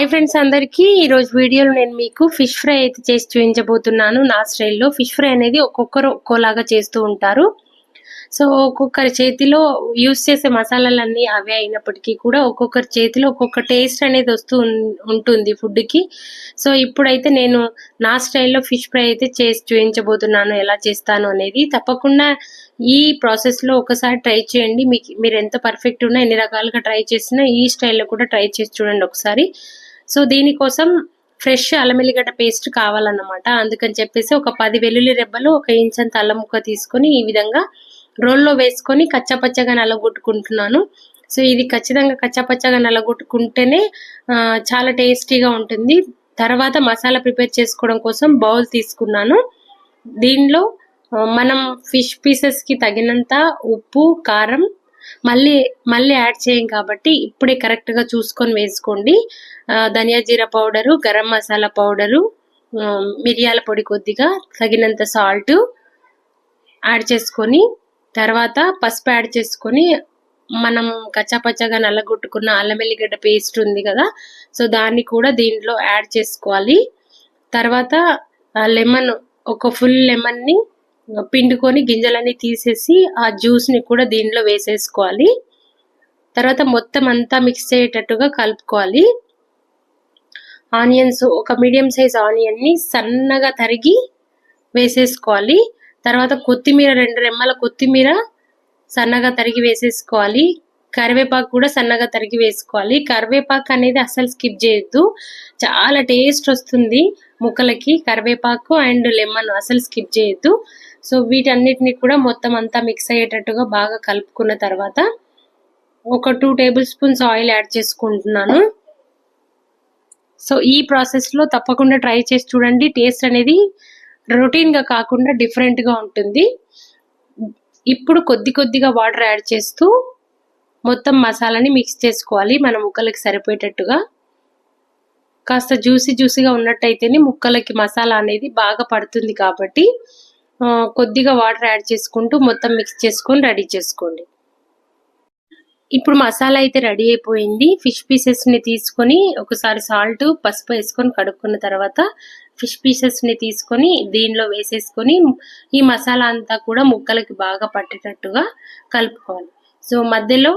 Hi friends అందరికీ. ఈరోజు వీడియోలో నేను మీకు ఫిష్ ఫ్రై అయితే చేసి చూపించబోతున్నాను. నా స్టైల్లో ఫిష్ ఫ్రై అనేది ఒక్కొక్కరు ఒక్కోలాగా చేస్తూ ఉంటారు. సో ఒక్కొక్కరి చేతిలో యూస్ చేసే మసాలాలన్నీ అవే అయినప్పటికీ కూడా ఒక్కొక్కరి చేతిలో ఒక్కొక్క టేస్ట్ అనేది వస్తూ ఉంటుంది ఫుడ్కి సో ఇప్పుడైతే నేను నా స్టైల్లో ఫిష్ ఫ్రై అయితే చేసి చూపించబోతున్నాను. ఎలా చేస్తాను అనేది తప్పకుండా ఈ ప్రాసెస్లో ఒకసారి ట్రై చేయండి. మీకు మీరు ఎంత పర్ఫెక్ట్ ఉన్నా ఎన్ని రకాలుగా ట్రై చేసినా ఈ స్టైల్లో కూడా ట్రై చేసి చూడండి ఒకసారి. సో దీనికోసం ఫ్రెష్ అల్లం ఎల్లిగడ్డ పేస్ట్ కావాలన్నమాట. అందుకని చెప్పేసి ఒక పది వెల్లుల్లి రెబ్బలు ఒక ఇంచ్ అంత అల్లం ముక్క తీసుకొని ఈ విధంగా రోల్లో వేసుకొని కచ్చపచ్చగా నలగొట్టుకుంటున్నాను. సో ఇది ఖచ్చితంగా కచ్చపచ్చగా నలగొట్టుకుంటేనే చాలా టేస్టీగా ఉంటుంది. తర్వాత మసాలా ప్రిపేర్ చేసుకోవడం కోసం బౌల్ తీసుకున్నాను. దీనిలో మనం ఫిష్ పీసెస్కి తగినంత ఉప్పు కారం మళ్ళీ మళ్ళీ యాడ్ చేయం కాబట్టి ఇప్పుడే కరెక్ట్గా చూసుకొని వేసుకోండి. ధనియా జీరా పౌడరు గరం మసాలా పౌడరు మిరియాల పొడి కొద్దిగా తగినంత సాల్ట్ యాడ్ చేసుకొని తర్వాత పసుపు యాడ్ చేసుకొని మనం కచ్చాపచ్చగా నల్లగొట్టుకున్న అల్లం వెల్లిగడ్డ పేస్ట్ ఉంది కదా సో దాన్ని కూడా దీంట్లో యాడ్ చేసుకోవాలి. తర్వాత లెమన్ ఒక ఫుల్ లెమన్ని పిండుకొని గింజలన్నీ తీసేసి ఆ జ్యూస్ని కూడా దీనిలో వేసేసుకోవాలి. తర్వాత మొత్తం అంతా మిక్స్ అయ్యేటట్టుగా కలుపుకోవాలి. ఆనియన్స్ ఒక మీడియం సైజ్ ఆనియన్ని సన్నగా తరిగి వేసేసుకోవాలి. తర్వాత కొత్తిమీర రెండు రెమ్మల కొత్తిమీర సన్నగా తరిగి వేసేసుకోవాలి. కరివేపాకు కూడా సన్నగా తరిగి వేసుకోవాలి. కరివేపాకు అనేది అసలు స్కిప్ చేయొద్దు. చాలా టేస్ట్ వస్తుంది ముక్కలకి. కరివేపాకు అండ్ లెమన్ అసలు స్కిప్ చేయొద్దు. సో వీటన్నిటిని కూడా మొత్తం అంతా మిక్స్ అయ్యేటట్టుగా బాగా కలుపుకున్న తర్వాత ఒక two tablespoons oil add చేసుకుంటున్నాను. సో ఈ ప్రాసెస్లో తప్పకుండా ట్రై చేసి చూడండి. టేస్ట్ అనేది రొటీన్గా కాకుండా డిఫరెంట్గా ఉంటుంది. ఇప్పుడు కొద్ది కొద్దిగా వాటర్ యాడ్ చేస్తూ మొత్తం మసాలాని మిక్స్ చేసుకోవాలి. మన ముక్కలకి సరిపోయేటట్టుగా. కాస్త జ్యూసీ జ్యూసీగా ఉన్నట్టయితేనే ముక్కలకి మసాలా అనేది బాగా పడుతుంది కాబట్టి కొద్దిగా వాటర్ యాడ్ చేసుకుంటూ మొత్తం మిక్స్ చేసుకొని రెడీ చేసుకోండి. ఇప్పుడు మసాలా అయితే రెడీ అయిపోయింది. ఫిష్ పీసెస్ని తీసుకొని ఒకసారి సాల్ట్ పసుపు వేసుకొని కడుక్కున్న తర్వాత ఫిష్ పీసెస్ని తీసుకొని దీనిలో వేసేసుకొని ఈ మసాలా అంతా కూడా ముక్కలకి బాగా పట్టేటట్టుగా కలుపుకోవాలి. సో మధ్యలో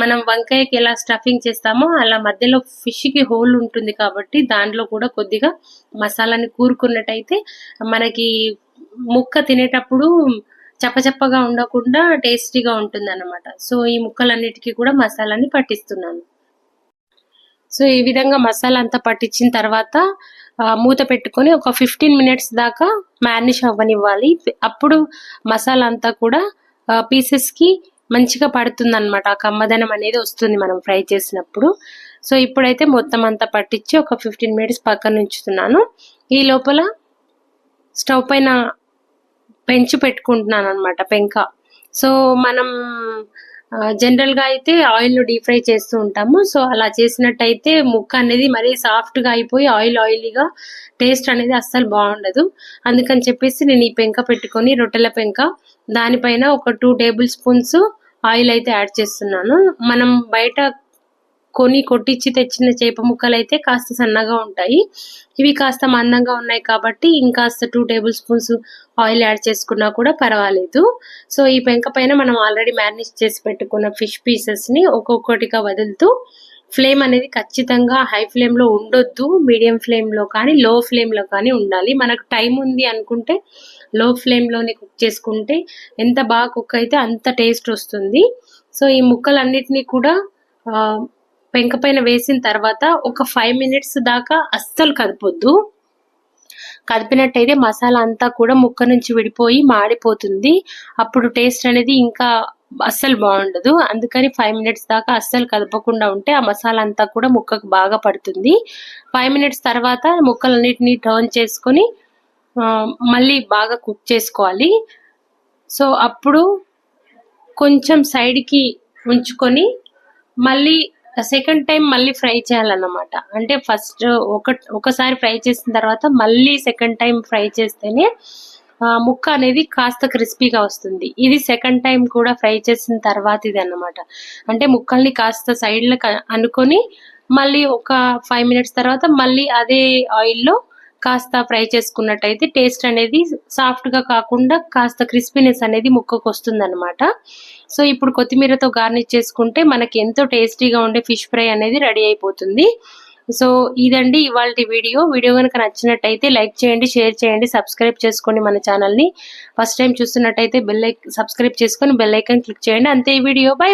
మనం వంకాయకి ఎలా స్టఫింగ్ చేస్తామో అలా మధ్యలో ఫిష్కి హోల్ ఉంటుంది కాబట్టి దాంట్లో కూడా కొద్దిగా మసాలాని కూరుకున్నట్టయితే మనకి ముక్క తినేటప్పుడు చప్పచప్పగా ఉండకుండా టేస్టీగా ఉంటుంది అనమాట సో ఈ ముక్కలన్నిటికీ కూడా మసాలాని పట్టిస్తున్నాను. సో ఈ విధంగా మసాలా అంతా పట్టించిన తర్వాత మూత పెట్టుకొని ఒక ఫిఫ్టీన్ మినిట్స్ దాకా మ్యారినేషన్ అవ్వనివ్వాలి. అప్పుడు మసాలా అంతా కూడా పీసెస్కి మంచిగా పడుతుంది అనమాట ఆ కమ్మదనం అనేది వస్తుంది మనం ఫ్రై చేసినప్పుడు. సో ఇప్పుడైతే మొత్తం అంతా పట్టించి ఒక ఫిఫ్టీన్ మినిట్స్ పక్కన ఉంచుతున్నాను. ఈ లోపల స్టవ్ పైన పెంచి పెట్టుకుంటున్నాను అనమాట పెంక. సో మనం జనరల్గా అయితే ఆయిల్లో డీప్ ఫ్రై చేస్తూ ఉంటాము. సో అలా చేసినట్టయితే ముక్క అనేది మరీ సాఫ్ట్గా అయిపోయి ఆయిల్ ఆయిలీగా టేస్ట్ అనేది అస్సలు బాగుండదు. అందుకని చెప్పేసి నేను ఈ పెంక పెట్టుకొని రొట్టెల పెంక దానిపైన ఒక టూ టేబుల్ స్పూన్స్ ఆయిల్ అయితే యాడ్ చేస్తున్నాను. మనం బయట కొని కొట్టించి తెచ్చిన చేప ముక్కలు అయితే కాస్త సన్నగా ఉంటాయి. ఇవి కాస్త మందంగా ఉన్నాయి కాబట్టి ఇంకాస్త two tablespoons oil add చేసుకున్నా కూడా పర్వాలేదు. సో ఈ పెంక పైన మనం ఆల్రెడీ మ్యారినేట్ చేసి పెట్టుకున్న ఫిష్ పీసెస్ని ఒక్కొక్కటిగా వదులుతూ ఫ్లేమ్ అనేది ఖచ్చితంగా హై ఫ్లేమ్లో ఉండొద్దు మీడియం ఫ్లేమ్లో కానీ లో ఫ్లేమ్లో కానీ ఉండాలి. మనకు టైం ఉంది అనుకుంటే లో ఫ్లేమ్లోనే కుక్ చేసుకుంటే ఎంత బాగా కుక్ అయితే అంత టేస్ట్ వస్తుంది. సో ఈ ముక్కలన్నిటినీ కూడా పెంక పైన వేసిన తర్వాత ఒక ఫైవ్ మినిట్స్ దాకా అస్సలు కదపొద్దు. కదిపినట్టయితే మసాలా అంతా కూడా ముక్క నుంచి విడిపోయి మాడిపోతుంది. అప్పుడు టేస్ట్ అనేది ఇంకా అస్సలు బాగుండదు. అందుకని ఫైవ్ మినిట్స్ దాకా అస్సలు కదపకుండా ఉంటే ఆ మసాలా అంతా కూడా ముక్కకు బాగా పడుతుంది. ఫైవ్ మినిట్స్ తర్వాత ముక్కలన్నిటిని టర్న్ చేసుకొని మళ్ళీ బాగా కుక్ చేసుకోవాలి. సో అప్పుడు కొంచెం సైడ్కి ఉంచుకొని మళ్ళీ సెకండ్ టైం మళ్ళీ ఫ్రై చేయాలన్నమాట. అంటే ఫస్ట్ ఒక ఒకసారి ఫ్రై చేసిన తర్వాత మళ్ళీ సెకండ్ టైం ఫ్రై చేస్తేనే ముక్క అనేది కాస్త క్రిస్పీగా వస్తుంది. ఇది సెకండ్ టైం కూడా ఫ్రై చేసిన తర్వాత ఇది అన్నమాట. అంటే ముక్కల్ని కాస్త సైడ్లో అనుకొని మళ్ళీ ఒక ఫైవ్ మినిట్స్ తర్వాత మళ్ళీ అదే ఆయిల్లో కాస్త ఫ్రై చేసుకున్నట్టయితే టేస్ట్ అనేది సాఫ్ట్గా కాకుండా కాస్త క్రిస్పీనెస్ అనేది ముక్కకు వస్తుందన్నమాట. సో ఇప్పుడు కొత్తిమీరతో గార్నిష్ చేసుకుంటే మనకి ఎంతో టేస్టీగా ఉండే ఫిష్ ఫ్రై అనేది రెడీ అయిపోతుంది. సో ఇదండి ఇవాళ వీడియో. వీడియో కనుక నచ్చినట్టయితే లైక్ చేయండి షేర్ చేయండి సబ్స్క్రైబ్ చేసుకోండి మన ఛానల్ని. ఫస్ట్ టైం చూస్తున్నట్టయితే బెల్ సబ్స్క్రైబ్ చేసుకొని బెల్ ఐకాన్ క్లిక్ చేయండి. అంతే ఈ వీడియో. బై.